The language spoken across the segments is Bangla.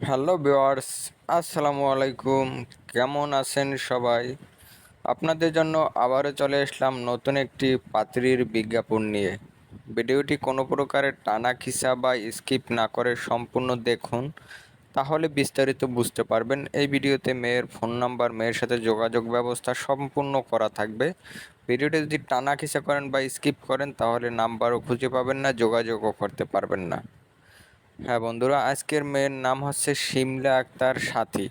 হ্যালো ভিওয়ার্স আসসালামু আলাইকুম। কেমন আছেন সবাই? আপনাদের জন্য আবারও চলে আসলাম নতুন একটি পাত্রীর বিজ্ঞাপন নিয়ে। ভিডিওটি কোনো প্রকারের টানা খিসা বা স্কিপ না করে সম্পূর্ণ দেখুন, তাহলে বিস্তারিত বুঝতে পারবেন। এই ভিডিওতে মেয়ের ফোন নাম্বার, মেয়ের সাথে যোগাযোগ ব্যবস্থা সম্পূর্ণ করা থাকবে। ভিডিওটি যদি টানা খিসা করেন বা স্কিপ করেন, তাহলে নাম্বারও খুঁজে পাবেন না, যোগাযোগও করতে পারবেন না। হ্যাঁ বন্ধুরা, আজকের মেয়ের নাম হচ্ছে শিমলা আক্তার সাথী।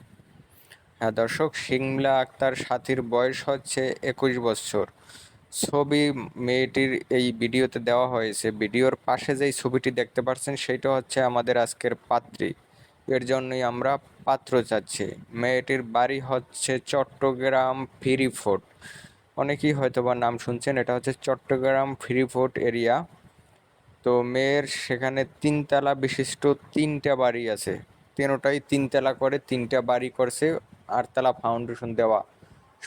হ্যাঁ দর্শক শিমলা আক্তার সাথীর বয়স হচ্ছে একুশ বছর। ছবি মেয়েটির এই ভিডিওতে দেওয়া হয়েছে। ভিডিওর পাশে যেই ছবিটি দেখতে পাচ্ছেন, সেটা হচ্ছে আমাদের আজকের পাত্রী। এর জন্যই আমরা পাত্র চাচ্ছি। মেয়েটির বাড়ি হচ্ছে চট্টগ্রাম ফিরিফোর্ট। অনেকেই হয়তো বা নাম শুনছেন, এটা হচ্ছে চট্টগ্রাম ফিরিফোর্ট এরিয়া। তো মেয়ের সেখানে তিনতলা বিশিষ্ট তিনটা বাড়ি আছে। তিনোটাই তিনতলা করে, তিনটা বাড়ি করছে, আটতলা ফাউন্ডেশন দেওয়া।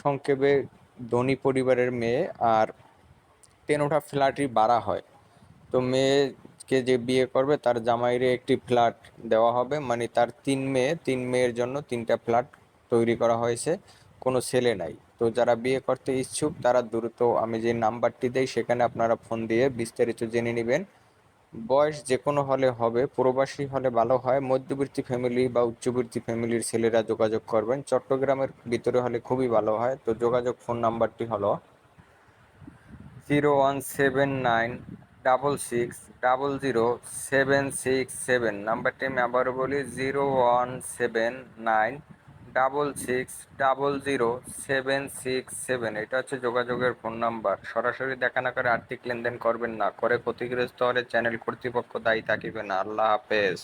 সংক্ষেপে ধনী পরিবারের মেয়ে আর তেনোটা ফ্ল্যাটই বাড়া হয়। তো মেয়েকে যে বিয়ে করবে, তার জামাইরে একটি ফ্ল্যাট দেওয়া হবে। মানে তার তিন মেয়ে, তিন মেয়ের জন্য তিনটা ফ্ল্যাট তৈরি করা হয়েছে। কোনো ছেলে নাই। তো যারা বিয়ে করতে ইচ্ছুক, তারা দ্রুত আমি যে নাম্বারটি দেই, সেখানে আপনারা ফোন দিয়ে বিস্তারিত জেনে নেবেন। বয়স যে কোনো হলে হবে, প্রবাসী হলে ভালো হয়। মধ্যবর্তী ফ্যামিলি বা উচ্চবর্তী ফ্যামিলির ছেলেরা যোগাযোগ করবেন। চট্টগ্রামের ভিতরে হলে খুবই ভালো হয়। তো যোগাযোগ ফোন নাম্বারটি হলো zero one seven nine double six double zero seven six seven. নাম্বারটি আমি আবারও বলি, zero one seven nine double six double zero seven six seven এটা হচ্ছে যোগাযোগের ফোন নাম্বার সরাসরি দেখা না করে আর্থিক লেনদেন করবেন না। করে ক্ষতিগ্রস্ত হলে চ্যানেল কর্তৃপক্ষ দায়ী থাকিবে না। আল্লাহ হাফেজ।